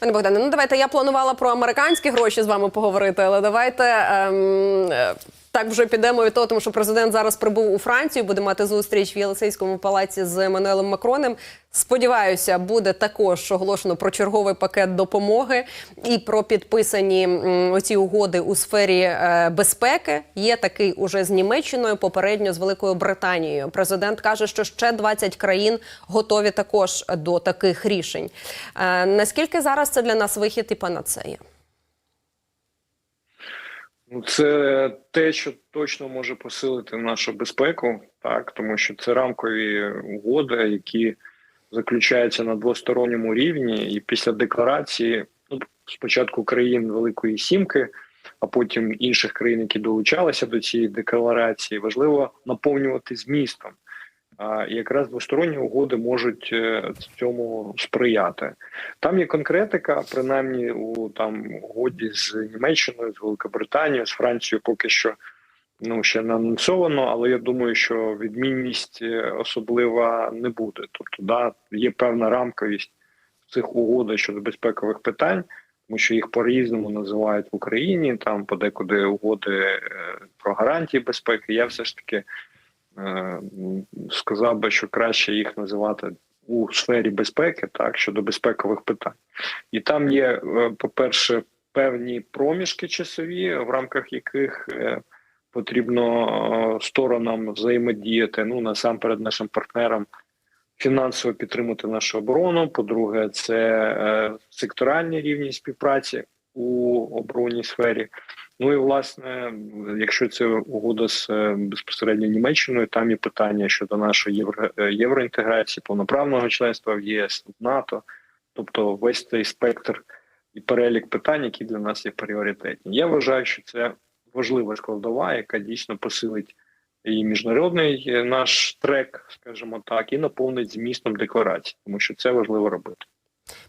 Пане Богдане, ну давайте я планувала про американські гроші з вами поговорити, але давайте ем, е, так вже підемо від того, тому що президент зараз прибув у Францію, буде мати зустріч в Єлисейському палаці з Еммануелем Макронем. Сподіваюся, буде також оголошено про черговий пакет допомоги і про підписані оці угоди у сфері е, безпеки. Є такий уже з Німеччиною, попередньо з Великою Британією. Президент каже, що ще 20 країн готові також до таких рішень. Е, наскільки зараз це для нас вихід і панацея? Ну, це те, що точно може посилити нашу безпеку, так тому що це рамкові угоди, які заключаються на двосторонньому рівні, і після декларації, ну спочатку країн Великої Сімки, а потім інших країн, які долучалися до цієї декларації, важливо наповнювати змістом. І якраз двосторонні угоди можуть е, цьому сприяти. Там є конкретика, принаймні у там угоді з Німеччиною, з Великобританією, з Францією поки що ну ще не анонсовано, але я думаю, що відмінність е, особлива не буде. Тобто, да, є певна рамковість в цих угодах щодо безпекових питань, тому що їх по-різному називають в Україні. Там подекуди угоди е, про гарантії безпеки. Я все ж таки сказав би, що краще їх називати у сфері безпеки, так щодо безпекових питань, і там є, е, по-перше, певні проміжки часові, в рамках яких е, потрібно е, сторонам взаємодіяти. Ну насамперед, нашим партнерам фінансово підтримати нашу оборону. По-друге, це е, секторальні рівні співпраці у оборонній сфері. Ну і власне, якщо це угода з е, безпосередньо Німеччиною, там є питання щодо нашої євро, е, євроінтеграції, повноправного членства в ЄС, в НАТО, тобто весь цей спектр і перелік питань, які для нас є пріоритетні. Я вважаю, що це важлива складова, яка дійсно посилить і міжнародний е, наш трек, скажімо так, і наповнить змістом декларації, тому що це важливо робити.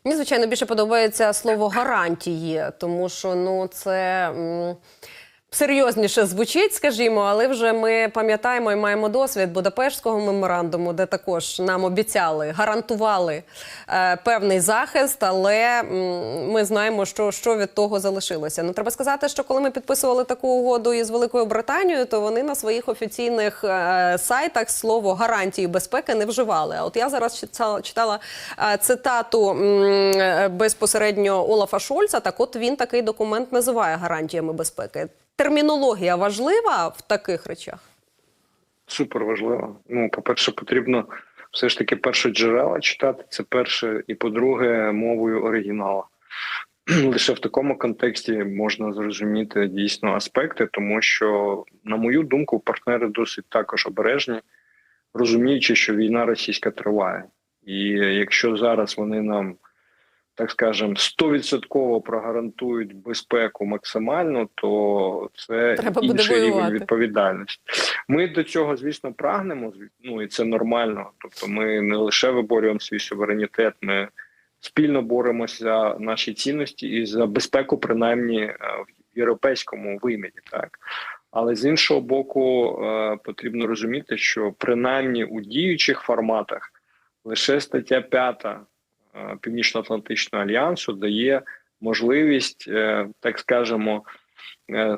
Мені звичайно більше подобається слово гарантії, тому що ну це. Серйозніше звучить, скажімо, але вже ми пам'ятаємо і маємо досвід Будапештського меморандуму, де також нам обіцяли, гарантували е, певний захист, але м, ми знаємо, що, що від того залишилося. Ну треба сказати, що коли ми підписували таку угоду із Великою Британією, то вони на своїх офіційних е, сайтах слово гарантії безпеки не вживали. А от я зараз читала, читала е, цитату м, е, безпосередньо Олафа Шольца. Так, от він такий документ називає гарантіями безпеки термінологія важлива в таких речах? Супер важливо. Ну, по-перше, потрібно все ж таки перше джерела читати. Це перше, і по-друге, мовою оригіналу. Лише в такому контексті можна зрозуміти дійсно аспекти, тому що, на мою думку, партнери досить також обережні, розуміючи, що війна російська триває, і якщо зараз вони нам так скажемо, стовідсотково прогарантують безпеку максимально, то це Треба інший рівень відповідальності. Ми до цього, звісно, прагнемо. ну і це нормально. Тобто, ми не лише виборюємо свій суверенітет, ми спільно боремося за наші цінності і за безпеку, принаймні е, в європейському вимірі, так. Але з іншого боку, е, потрібно розуміти, що принаймні у діючих форматах лише стаття 5 е, Північно-Атлантичного альянсу дає можливість, е, так скажемо, е,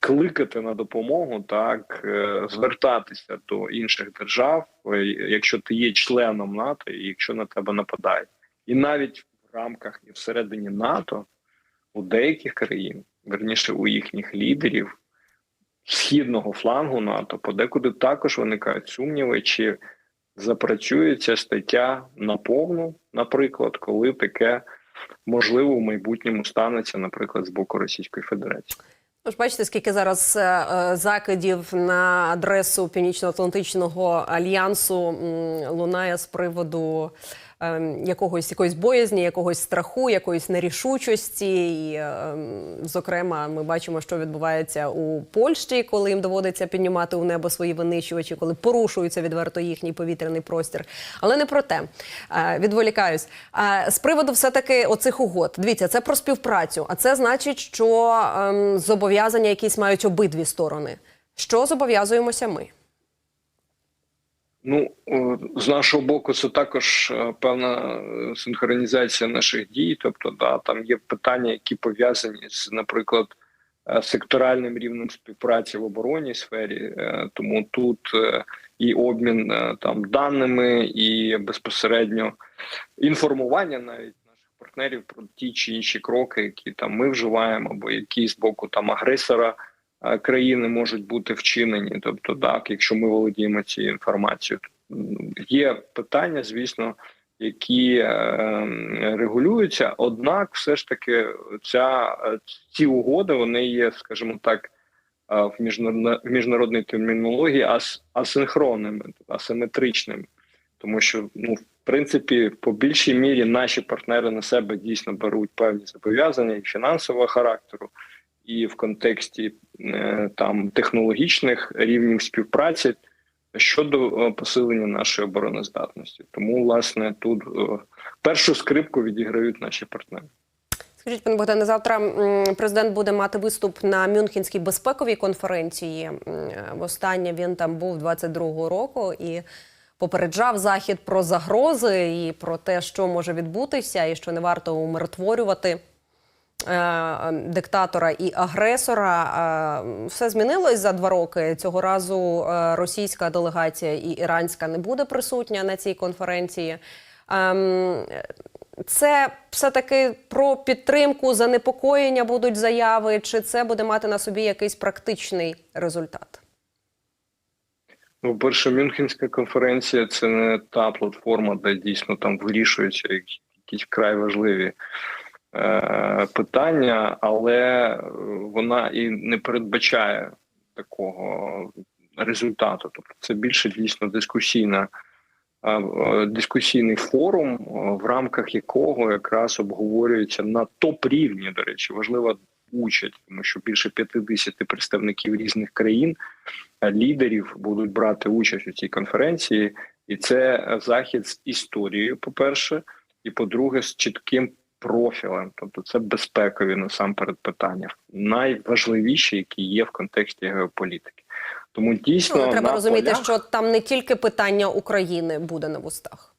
кликати на допомогу, так е, звертатися до інших держав, е, якщо ти є членом НАТО, і якщо на тебе нападають, і навіть в рамках і всередині НАТО у деяких країн, верніше у їхніх лідерів східного флангу НАТО, подекуди також виникають сумніви, чи запрацює ця стаття наповну, наприклад, коли таке можливо в майбутньому станеться, наприклад, з боку Російської Федерації. Ну ж бачите, скільки зараз е, е, закидів на адресу Північно-Атлантичного альянсу лунає з приводу якогось якоїсь боязні, якогось страху, якоїсь нерішучості. І, е, зокрема, ми бачимо, що відбувається у Польщі, коли їм доводиться піднімати у небо свої винищувачі, коли порушується відверто їхній повітряний простір. Але не про те. Е, Відволікаюсь. З приводу все-таки оцих угод. Дивіться, це про співпрацю. А це значить, що ем, зобов'язання якісь мають обидві сторони. Що зобов'язуємося ми? Ну з нашого боку, це також е, певна е, синхронізація наших дій. Тобто, да, там є питання, які пов'язані з, наприклад, е, секторальним рівнем співпраці в оборонній сфері. Е, Тому тут е, і обмін е, там даними, і безпосередньо інформування навіть наших партнерів про ті чи інші кроки, які там ми вживаємо, або які з боку там агресора е, країни можуть бути вчинені. Тобто, так, якщо ми володіємо цією інформацією, є питання, звісно, які е, регулюються. Однак, все ж таки, ця е, ці угоди вони є, скажімо так. е, В міжнародній термінології ас, асинхронними, асиметричними, тому що ну в принципі по більшій мірі наші партнери на себе дійсно беруть певні зобов'язання і фінансового характеру, і в контексті е, там технологічних рівнів співпраці щодо е, посилення нашої обороноздатності. Тому власне тут е, першу скрипку відіграють наші партнери. Скажіть, пане Богдане, завтра президент буде мати виступ на Мюнхенській безпековій конференції. Востаннє він там був 22-го року і попереджав захід про загрози і про те, що може відбутися, і що не варто умиротворювати. Е, Диктатора і агресора Е, все змінилось за два роки. Цього разу е, російська делегація і іранська не буде присутня на цій конференції. Ем, це все-таки про підтримку, занепокоєння будуть заяви, чи це буде мати на собі якийсь практичний результат? Ну, перше, Мюнхенська конференція це не та платформа, де дійсно там вирішуються якісь вкрай важливі питання, але е, вона і не передбачає такого результату. Тобто, це більше дійсно дискусійна. е, е, Дискусійний форум, е, в рамках якого якраз обговорюється на топ рівні. До речі, важлива участь, тому що більше 50 представників різних країн е, лідерів будуть брати участь у цій конференції, і це е, захід з історією, по-перше, і по-друге, з чітким профілем. Тобто, це безпекові насамперед питання, найважливіші, які є в контексті геополітики. Тому дійсно Ну, треба на розуміти, полях- що там не тільки питання України буде на вустах.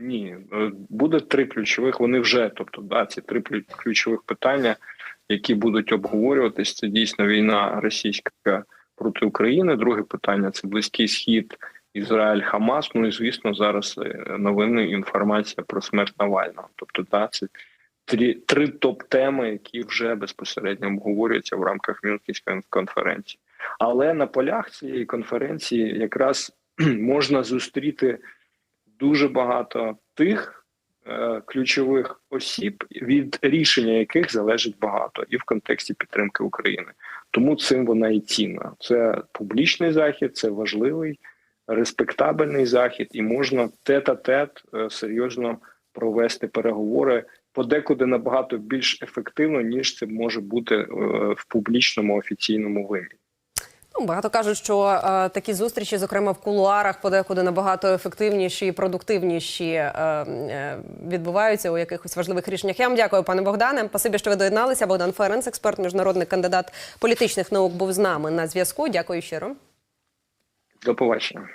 ні, е, буде три ключових. Вони вже, тобто, да, ці три ключових питання, які будуть обговорюватись. Це дійсно війна російська проти України. Друге питання це близький схід, Ізраїль, Хамас. Ну і звісно, зараз е, новини інформація про смерть Навального. Тобто, да, це три, три топ-теми, які вже безпосередньо обговорюються в рамках Мюнхенської конференції. Але на полях цієї конференції якраз можна зустріти дуже багато тих е, ключових осіб, від рішення яких залежить багато, і в контексті підтримки України. Тому цим вона і цінна. Це публічний захід, це важливий, респектабельний захід, і можна тет-а-тет е, серйозно провести переговори подекуди набагато більш ефективно, ніж це може бути е, в публічному офіційному вимірі. Ну, багато кажуть, що е, такі зустрічі, зокрема в кулуарах, подекуди набагато ефективніші і продуктивніші е, е, відбуваються у якихось важливих рішеннях. Я вам дякую, пане Богдане. Спасибі, що ви доєдналися. Богдан Ференц, експерт, міжнародний кандидат політичних наук, був з нами на зв'язку. Дякую щиро. До побачення.